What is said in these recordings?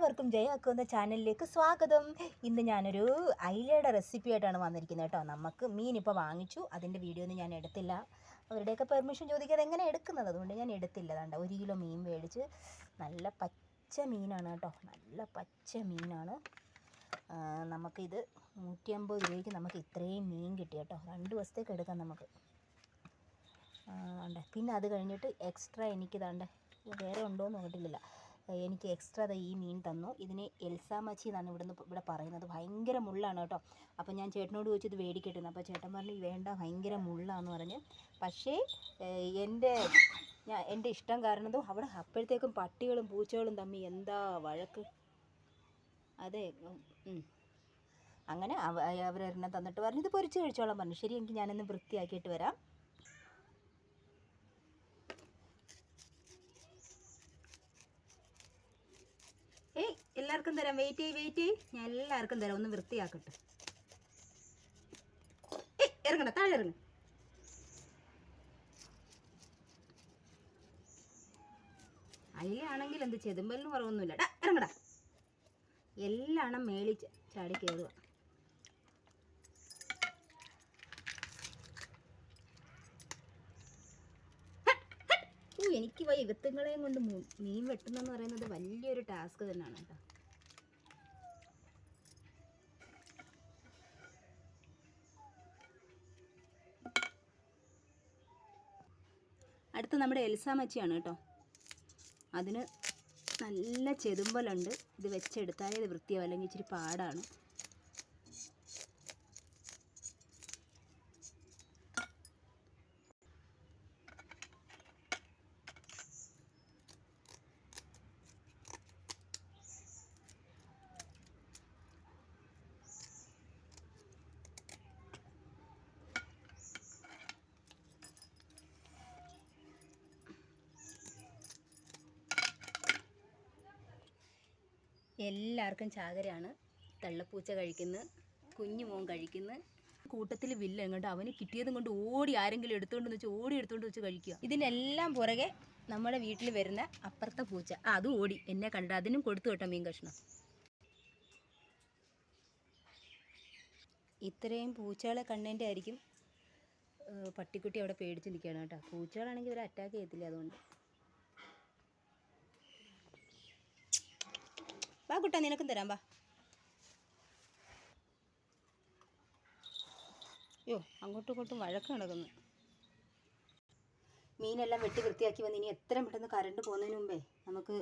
എല്ലാവർക്കും ജയാക്കുന്ന ചാനലിലേക്ക് സ്വാഗതം. ഇന്ന് ഞാനൊരു അയിലയുടെ റെസിപ്പി ആയിട്ടാണ് വന്നിരിക്കുന്നത് കേട്ടോ. നമുക്ക് മീൻ ഇപ്പോൾ വാങ്ങിച്ചു. അതിന്റെ വീഡിയോ ഒന്നും ഞാൻ എടുത്തില്ല. അവരുടെയൊക്കെ പെർമിഷൻ ചോദിക്കാതെ എങ്ങനെ എടുക്കുന്നത്? അതുകൊണ്ട് ഞാൻ എടുത്തില്ല. കണ്ട ഒരു കിലോ മീൻ മേടിച്ച് നല്ല പച്ച മീനാണ് കേട്ടോ. നല്ല പച്ച മീനാണ്. നമുക്കിത് നൂറ്റി അമ്പത് രൂപയ്ക്ക് നമുക്ക് ഇത്രയും മീൻ കിട്ടി കേട്ടോ. രണ്ട് ദിവസത്തേക്ക് എടുക്കാം നമുക്ക്. ഉണ്ട് പിന്നെ അത് കഴിഞ്ഞിട്ട് എക്സ്ട്രാ എനിക്ക് ദാണ്ട് വേറെ ഉണ്ടോ എന്ന് നോക്കിയിട്ടില്ല എനിക്ക് എക്സ്ട്രാ ഈ മീൻ തന്നു. ഇതിന് എൽസാമച്ചി എന്നാണ് ഇവിടുന്ന് ഇവിടെ പറയുന്നത്. ഭയങ്കര മുള്ളാണ് കേട്ടോ. അപ്പോൾ ഞാൻ ചേട്ടനോട് ചോദിച്ചു ഇത് മേടിക്കട്ടെ അപ്പോൾ ചേട്ടൻ പറഞ്ഞു വേണ്ട ഭയങ്കര മുള്ളാന്ന് പറഞ്ഞ്. പക്ഷേ എന്റെ ഞാൻ എന്റെ ഇഷ്ടം കാരണം അവിടെ അപ്പോഴത്തേക്കും പട്ടികളും പൂച്ചകളും തമ്മിൽ എന്താ വഴക്ക്? അതെ. അങ്ങനെ അവ അവരൊരെണ്ണം തന്നിട്ട് പറഞ്ഞു ഇത് പൊരിച്ച് കഴിച്ചോളാം പറഞ്ഞു. ശരി എനിക്ക് ഞാനൊന്ന് വൃത്തിയാക്കിയിട്ട് വരാം ഏയ് എല്ലാവർക്കും തരാം വെയിറ്റ് വെയിറ്റ് ഞാൻ എല്ലാവർക്കും തരാം. ഒന്ന് വൃത്തിയാക്കട്ടെ. ഇറങ്ങണ്ട താഴെ ഇറങ്ങ. അയിലാണെങ്കിൽ എന്ത് ചെതുമ്പലിന് കുറവൊന്നുമില്ല. ഡാ ഇറങ്ങടാ. എല്ലാം മേളി ചാടി കയറുക എനിക്ക് വൈ ഇവത്തുങ്ങളെയും കൊണ്ട് മീൻ വെട്ടുന്നെന്ന് പറയുന്നത് വലിയൊരു ടാസ്ക് തന്നെയാണ് കേട്ടോ. അടുത്ത് നമ്മുടെ എൽസാ മച്ചിയാണ് കേട്ടോ. അതിന് നല്ല ചെതുമ്പലുണ്ട്. ഇത് വെച്ചെടുത്താലേ ഇത് വൃത്തിയാവും. അല്ലെങ്കിൽ ഇച്ചിരി പാടാണ്. എല്ലാവർക്കും ചാകരയാണ്. തള്ളപ്പൂച്ച കഴിക്കുന്ന. കുഞ്ഞു മോൻ കഴിക്കുന്നു. കൂട്ടത്തിൽ വില്ല എങ്ങോട്ട് അവന് കിട്ടിയതും കൊണ്ട് ഓടി ആരെങ്കിലും എടുത്തുകൊണ്ട് വെച്ച് ഓടി എടുത്തുകൊണ്ട് വെച്ച് കഴിക്കുക. ഇതിനെല്ലാം പുറകെ നമ്മുടെ വീട്ടിൽ വരുന്ന അപ്പുറത്തെ പൂച്ച. ആ അതും ഓടി. എന്നെ കണ്ട അതിനും കൊടുത്തു കേട്ടോ മീൻ കഷ്ണം. ഇത്രയും പൂച്ചകളെ കണ്ടതിന്റെ ആയിരിക്കും പട്ടിക്കുട്ടി അവിടെ പേടിച്ച് നിൽക്കുകയാണ് കേട്ടോ. പൂച്ചകളാണെങ്കിൽ ഇവരെ അറ്റാക്ക് ചെയ്യത്തില്ല അതുകൊണ്ട്. വാ കുട്ടാ നിനക്കും തരാം വാ. അയ്യോ അങ്ങോട്ടും ഇങ്ങോട്ടും വഴക്ക് നടക്കുന്നു. മീനെല്ലാം വെട്ടി വൃത്തിയാക്കി വന്ന് ഇനി എത്രയും പെട്ടെന്ന് കറണ്ട് പോകുന്നതിന് മുമ്പേ നമുക്ക്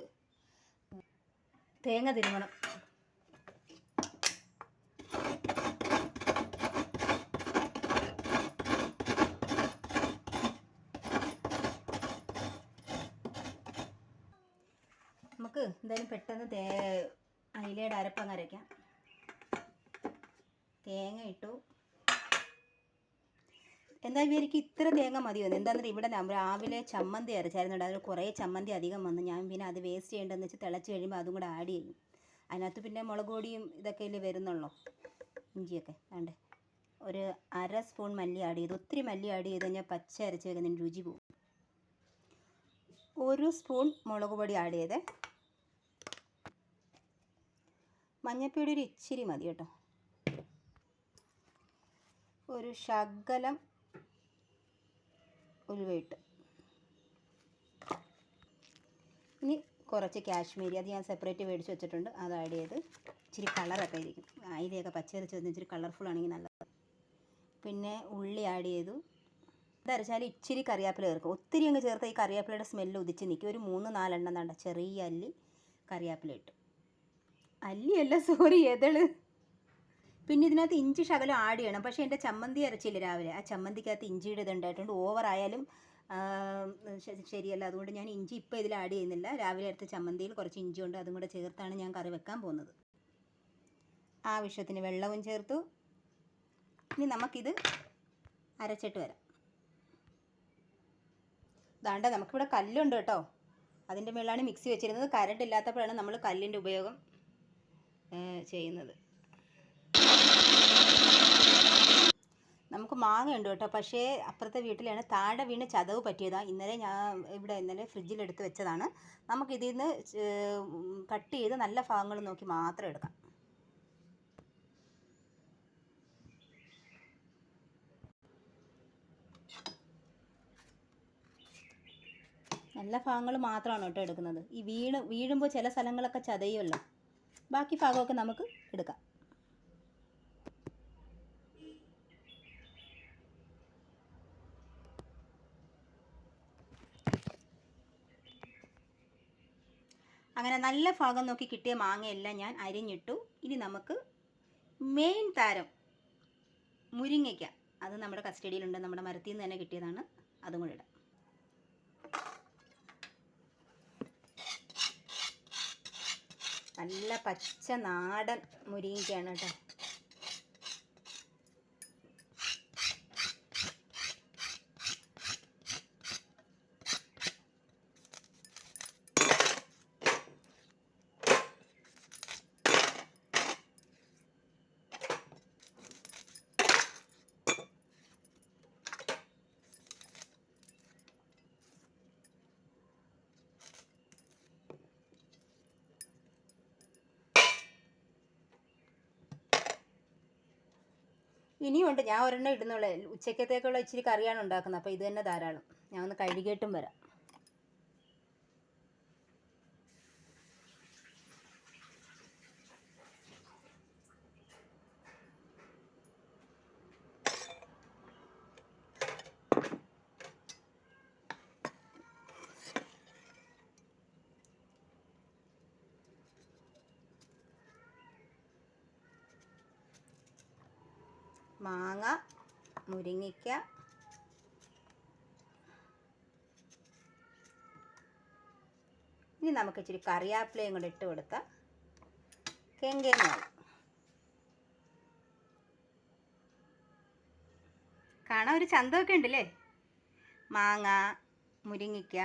തേങ്ങ തിരുമണം. നമുക്ക് എന്തായാലും പെട്ടെന്ന് തേ അയിലയുടെ അരപ്പങ്ങ് അരയ്ക്കാം. തേങ്ങ ഇട്ടു. എന്തായാലും എനിക്ക് ഇത്ര തേങ്ങ മതി വന്നു? എന്താണെന്ന് ഇവിടെ നമ്മൾ രാവിലെ ചമ്മന്തി അരച്ചായിരുന്നുണ്ട്. അതിൽ കുറേ ചമ്മന്തി അധികം വന്നു. ഞാൻ പിന്നെ അത് വേസ്റ്റ് ചെയ്യേണ്ടതെന്ന് വെച്ച് തിളച്ച് കഴിയുമ്പോൾ അതും കൂടെ ആഡ് ചെയ്യും. അതിനകത്ത് പിന്നെ മുളക് പൊടിയും ഇതൊക്കെ അല്ലേ വരുന്നുള്ളൂ? ഇഞ്ചിയൊക്കെ. വേണ്ടേ ഒരു അര സ്പൂൺ മല്ലി ആഡ് ചെയ്തു. ഒത്തിരി മല്ലി ആഡ് ചെയ്ത് കഴിഞ്ഞാൽ പച്ച അരച്ച് വെക്കുന്നതിന് രുചി പോകും. ഒരു സ്പൂൺ മുളക് പൊടി ആഡ് ചെയ്തേ. മഞ്ഞപ്പൊടി ഒരു ഇച്ചിരി മതി കേട്ടോ. ഒരു ശകലം ഉലുവയിട്ട് ഇനി കുറച്ച് കാശ്മീരി അത് ഞാൻ സെപ്പറേറ്റ് മേടിച്ച് വെച്ചിട്ടുണ്ട്. അത് ആഡ് ചെയ്ത് ഇച്ചിരി കളറൊക്കെ ഇരിക്കും അയിലയൊക്കെ പച്ചരിച്ച് വന്ന് ഇച്ചിരി കളർഫുൾ ആണെങ്കിൽ നല്ലത്. പിന്നെ ഉള്ളി ആഡ് ചെയ്തു. ഇതരച്ചാൽ ഇച്ചിരി കറിവേപ്പില ചേർക്കും. ഒത്തിരി അങ്ങ് ചേർത്ത് ഈ കറിവേപ്പിലയുടെ സ്മെല്ല് ഉദിച്ച് നിൽക്കും. ഒരു മൂന്ന് നാലെണ്ണം തണ്ട ചെറിയ അല്ലി കറിവേപ്പില ഇട്ടു. അല്ലിയല്ല സോറി എതൾ? പിന്നെ ഇതിനകത്ത് ഇഞ്ചി ശകലം ആഡ് ചെയ്യണം. പക്ഷേ എന്റെ ചമ്മന്തി അരച്ചില്ല രാവിലെ? ആ ചമ്മന്തിക്കകത്ത് ഇഞ്ചിയുടെ ഇതുണ്ടായിട്ടുണ്ട് ഓവറായാലും ശരിയല്ല. അതുകൊണ്ട് ഞാൻ ഇഞ്ചി ഇപ്പോൾ ഇതിൽ ആഡ് ചെയ്യുന്നില്ല. രാവിലെ എടുത്ത ചമ്മന്തിയിൽ കുറച്ച് ഇഞ്ചി ഉണ്ട് അതും കൂടെ ചേർത്താണ് ഞാൻ കറി വെക്കാൻ പോകുന്നത്. ആവശ്യത്തിന് വെള്ളവും ചേർത്തു. ഇനി നമുക്കിത് അരച്ചിട്ട് വരാം. ദാണ്ട നമുക്കിവിടെ കല്ലുണ്ട് കേട്ടോ. അതിന്റെ മുകളിലാണ് മിക്സി വെച്ചിരുന്നത്. കരണ്ട് ഇല്ലാത്തപ്പോഴാണ് നമ്മൾ കല്ലിന്റെ ഉപയോഗം ചെയ്യുന്നത്. നമുക്ക് മാങ്ങ ഉണ്ട് കേട്ടോ. പക്ഷേ അപ്പുറത്തെ വീട്ടിലാണ് താഴെ വീണ് ചതവ് പറ്റിയതാണ് ഇന്നലെ ഞാൻ ഇവിടെ ഇന്നലെ ഫ്രിഡ്ജിൽ എടുത്ത് വെച്ചതാണ്. നമുക്ക് ഇതിൽ നിന്ന് കട്ട് ചെയ്ത് നല്ല ഭാഗങ്ങൾ നോക്കി മാത്രം എടുക്കാം. നല്ല ഭാഗങ്ങൾ മാത്രമാണ് കേട്ടോ എടുക്കുന്നത്. ഈ വീണ് വീഴുമ്പോൾ ചില സ്ഥലങ്ങളൊക്കെ ചതയുമല്ലോ. ബാക്കി ഭാഗമൊക്കെ നമുക്ക് എടുക്കാം. അങ്ങനെ നല്ല ഭാഗം നോക്കി കിട്ടിയ മാങ്ങയെല്ലാം ഞാൻ അരിഞ്ഞിട്ടു. ഇനി നമുക്ക് മെയിൻ താരം മുരിങ്ങയ്ക്ക. അത് നമ്മുടെ കസ്റ്റഡിയിലുണ്ട് നമ്മുടെ മരത്തിൽ നിന്ന് തന്നെ കിട്ടിയതാണ്. അതും കൂടെ ഇടാം. നല്ല പച്ച നാടൻ മുരിങ്ങയ്ക്കാണ് കേട്ടോ. ഇനിയുണ്ട്. ഞാൻ ഒരെണ്ണം ഇടുന്നുള്ളൂ. ഉച്ചക്കത്തേക്കുള്ള ഇച്ചിരി കറിയാണ് ഉണ്ടാക്കുന്നത്. അപ്പോൾ ഇത് തന്നെ ധാരാളം. ഞാൻ ഒന്ന് കഴുകിയിട്ടും വരാം. മാങ്ങ മുരിങ്ങിക്ക ഇനി നമുക്ക് ഇച്ചിരി കറിവേപ്പിലയും കൂടെ ഇട്ട് കൊടുത്താൽ കെങ്കേങ്ങാവും. കാണാൻ ഒരു ചന്തമൊക്കെ ഉണ്ടല്ലേ? മാങ്ങ മുരിങ്ങിക്ക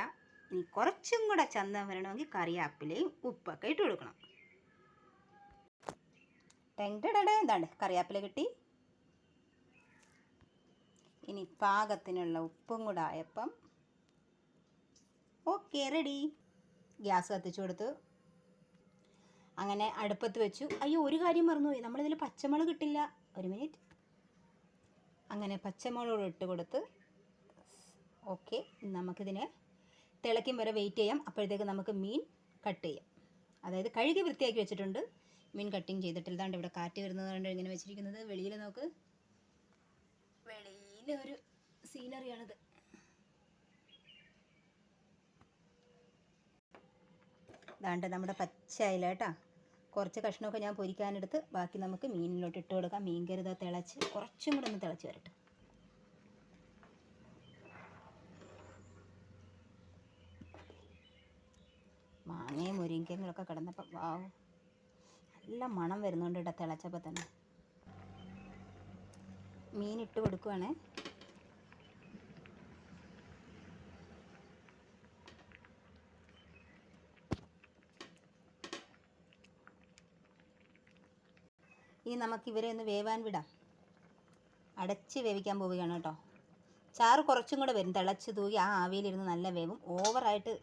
ഇനി കുറച്ചും കൂടെ ചന്തം വരണമെങ്കിൽ കറിയാപ്പിലയും ഉപ്പൊക്കെ ഇട്ട് കൊടുക്കണം. ടെങ്ടടേ എന്താണ് കറിയാപ്പില കിട്ടി. ഇനി പാകത്തിനുള്ള ഉപ്പും കൂടെ ആയപ്പം ഓക്കെ റെഡി. ഗ്യാസ് കത്തിച്ചു കൊടുത്തു. അങ്ങനെ അടുപ്പത്ത് വെച്ചു. അയ്യോ ഒരു കാര്യം മറന്നുപോയി. നമ്മളിതിൽ പച്ചമുളക് കിട്ടില്ല ഒരു മിനിറ്റ്. അങ്ങനെ പച്ചമുളക് ഇട്ട് കൊടുത്ത്. ഓക്കെ നമുക്കിതിനെ തിളയ്ക്കും വരെ വെയിറ്റ് ചെയ്യാം. അപ്പോഴത്തേക്ക് നമുക്ക് മീൻ കട്ട് ചെയ്യാം. അതായത് കഴുകി വൃത്തിയാക്കി വെച്ചിട്ടുണ്ട്. മീൻ കട്ടിങ് ചെയ്തിട്ടില്ലാണ്ട് ഇവിടെ കാറ്റ് വരുന്നത് കൊണ്ട് ഇങ്ങനെ വെച്ചിരിക്കുന്നത്. വെളിയിൽ നോക്ക്. വെളിയിലെ ഒരു സീനറിയാണിത് നമ്മുടെ പച്ച കേട്ടോ. കുറച്ച് കഷ്ണമൊക്കെ ഞാൻ പൊരിക്കാനെടുത്ത് ബാക്കി നമുക്ക് മീനിലോട്ട് ഇട്ട് കൊടുക്കാം. മീൻ കരുത തിളച്ച് കുറച്ചും കൂടെ ഒന്ന് തിളച്ച് വരട്ടെ. മാങ്ങയും മുരിങ്ങയൊക്കെ കിടന്നപ്പോൾ വാവ്. നല്ല മണം വരുന്നുണ്ട് കേട്ടോ തിളച്ചപ്പോൾ തന്നെ. മീൻ ഇട്ട് കൊടുക്കുവാണേ. ഇനി നമുക്ക് ഇവരെ ഒന്ന് വേവാൻ വിടാം. അടച്ച് വേവിക്കാൻ പോവുകയാണ് കേട്ടോ. ചാറ് കുറച്ചും കൂടെ വരും. തിളച്ച് തൂകി ആ ആവിയിലിരുന്ന് നല്ല വേവും. ഓവറായിട്ട്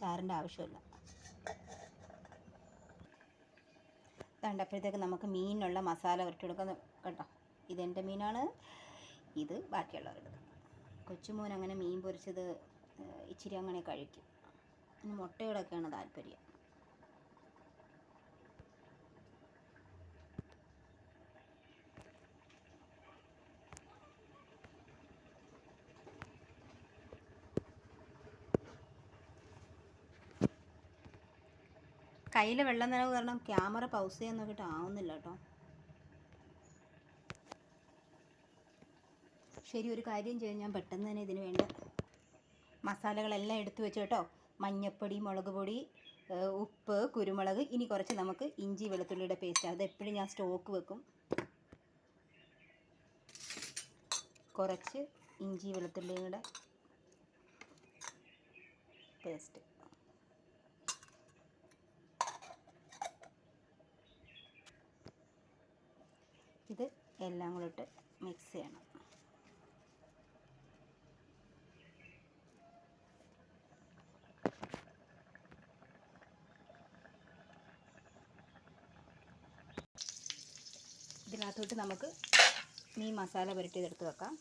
ചാറിന്റെ ആവശ്യമില്ല. കണ്ടപ്പോഴത്തേക്ക് നമുക്ക് മീനിനുള്ള മസാല പുരട്ടിയെടുക്കുന്ന കേട്ടോ. ഇതെന്റെ മീനാണ്. ഇത് ബാക്കിയുള്ളവരുടെ. കൊച്ചുമോൻ അങ്ങനെ മീൻ പൊരിച്ചത് ഇച്ചിരി അങ്ങനെ കഴിക്കും. മുട്ടയോടൊക്കെയാണ് താല്പര്യം. കയ്യിൽ വെള്ളം നനവ് കാരണം ക്യാമറ പൗസ് ചെയ്യാൻ നോക്കിയിട്ട് ആവുന്നില്ല കേട്ടോ. ശരി ഒരു കാര്യം ചെയ്യാം. ഞാൻ പെട്ടെന്ന് തന്നെ ഇതിന് വേണ്ട മസാലകളെല്ലാം എടുത്തു വെച്ചു കേട്ടോ. മഞ്ഞപ്പൊടി മുളക് പൊടി ഉപ്പ് കുരുമുളക് ഇനി കുറച്ച് നമുക്ക് ഇഞ്ചി വെളുത്തുള്ളിയുടെ പേസ്റ്റ് അത് എപ്പോഴും ഞാൻ സ്റ്റോക്ക് വെക്കും. കുറച്ച് ഇഞ്ചി വെളുത്തുള്ളിയുടെ പേസ്റ്റ് ഇത് എല്ലാം കൂടെ ഇട്ട് മിക്സ് ചെയ്യണം. ഇതിനകത്തോട്ട് നമുക്ക് മീൻ മസാല പുരട്ടിയതെടുത്ത് വെക്കാം.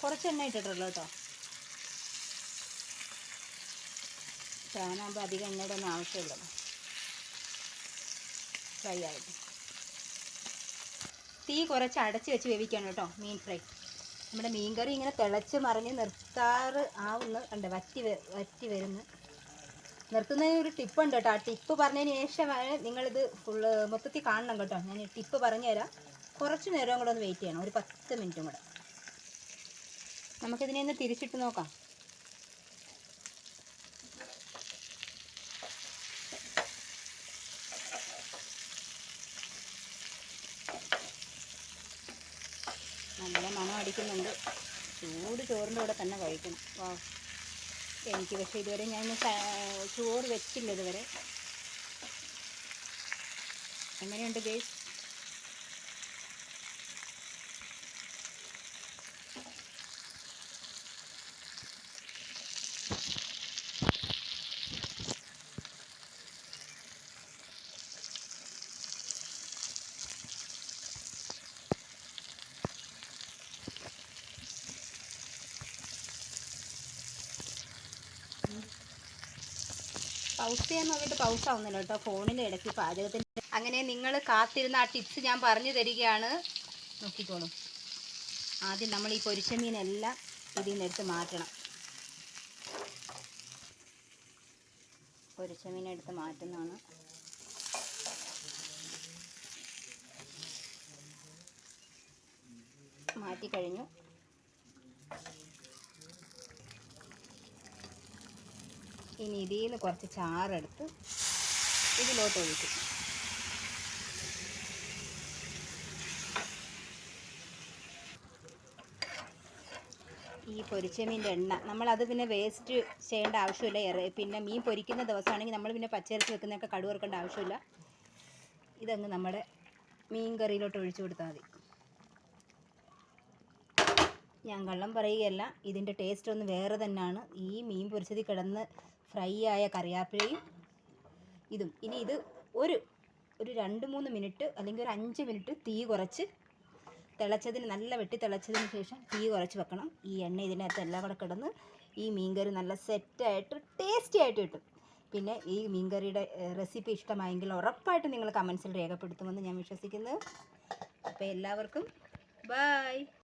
കുറച്ച് എണ്ണ ഇട്ടിട്ടുള്ളൂ കേട്ടോ. ഫാനാകുമ്പോൾ അധികം എണ്ണയുടെ ഒന്നും ആവശ്യമില്ലല്ലോ ഫ്രൈ ആയിട്ട്. തീ കുറച്ച് അടച്ച് വെച്ച് വേവിക്കണം കേട്ടോ മീൻ ഫ്രൈ. നമ്മുടെ മീൻ കറി ഇങ്ങനെ തിളച്ച് മറിഞ്ഞ് നിർത്താറ് ആവുന്ന ഉണ്ട് വറ്റി വറ്റി വരുന്നു. നിർത്തുന്നതിന് ഒരു ടിപ്പുണ്ട് കേട്ടോ. ആ ടിപ്പ് പറഞ്ഞതിന് ശേഷമാണ് നിങ്ങളിത് ഫുള്ള് മൊത്തത്തിൽ കാണണം കേട്ടോ. ഞാൻ ടിപ്പ് പറഞ്ഞു തരാം കുറച്ച് നേരവും കൂടെ ഒന്ന് വെയിറ്റ് ചെയ്യണം. ഒരു പത്ത് മിനിറ്റും കൂടെ. നമുക്കിതിനെ ഒന്ന് തിരിച്ചിട്ട് നോക്കാം. നല്ല മണം അടിക്കുന്നുണ്ട്. ചൂട് ചോറിന്റെ കൂടെ തന്നെ കഴിക്കണം വാ. എനിക്ക് പക്ഷേ ഇതുവരെ ഞാൻ ചോറ് വെച്ചില്ല ഇതുവരെ. എങ്ങനെയുണ്ട് ഗേസ്? പൗസ് ചെയ്യാൻ നോക്കിയിട്ട് പൗസ് ആവുന്നില്ല കേട്ടോ. ഫോണിൽ ഇടയ്ക്ക് പാചകത്തിന്റെ അങ്ങനെ നിങ്ങൾ കാത്തിരുന്ന ആ ടിപ്സ് ഞാൻ പറഞ്ഞു തരികയാണ്. നോക്കിക്കോളൂ. ആദ്യം നമ്മൾ ഈ പൊരിച്ച മീനെല്ലാം ഇതിൽ നിന്നെടുത്ത് മാറ്റണം. പൊരിച്ച മീനെടുത്ത് മാറ്റുന്നതാണ്. മാറ്റിക്കഴിഞ്ഞു. ഇനി ഇതിൽ നിന്ന് കുറച്ച് ചാറെടുത്ത് ഇതിലോട്ട് ഒഴിക്കും. ഈ പൊരിച്ചമീന്റെ എണ്ണ നമ്മളത് പിന്നെ വേസ്റ്റ് ചെയ്യേണ്ട ആവശ്യമില്ല. പിന്നെ മീൻ പൊരിക്കുന്ന ദിവസമാണെങ്കിൽ നമ്മൾ പിന്നെ പച്ചരിച്ച് വെക്കുന്നതൊക്കെ വറുക്കേണ്ട ആവശ്യമില്ല. ഇതങ്ങ് നമ്മുടെ മീൻ കറിയിലോട്ട് ഒഴിച്ചു കൊടുത്താൽ മതി. ഞാൻ കള്ളം പറയുകയല്ല. ഇതിന്റെ ടേസ്റ്റ് ഒന്ന് വേറെ തന്നെയാണ്. ഈ മീൻ പൊരിച്ചതിൽ കിടന്ന് ഫ്രൈ ആയ കറിവേപ്പിലയും ഇതും. ഇനി ഇത് ഒരു ഒരു രണ്ട് മൂന്ന് മിനിറ്റ് അല്ലെങ്കിൽ ഒരു അഞ്ച് മിനിറ്റ് തീ കുറച്ച് തിളച്ചതിന് നല്ല വെട്ടി തിളച്ചതിന് ശേഷം തീ കുറച്ച് വെക്കണം. ഈ എണ്ണ ഇതിനകത്ത് എല്ലാം കൂടെ കിടന്ന് ഈ മീൻകറി നല്ല സെറ്റായിട്ട് ടേസ്റ്റി ആയിട്ട് കിട്ടും. പിന്നെ ഈ മീൻകറിയുടെ റെസിപ്പി ഇഷ്ടമായെങ്കിൽ ഉറപ്പായിട്ട് നിങ്ങൾ കമൻസിൽ രേഖപ്പെടുത്തുമെന്ന് ഞാൻ വിശ്വസിക്കുന്നു. അപ്പോൾ എല്ലാവർക്കും ബായ്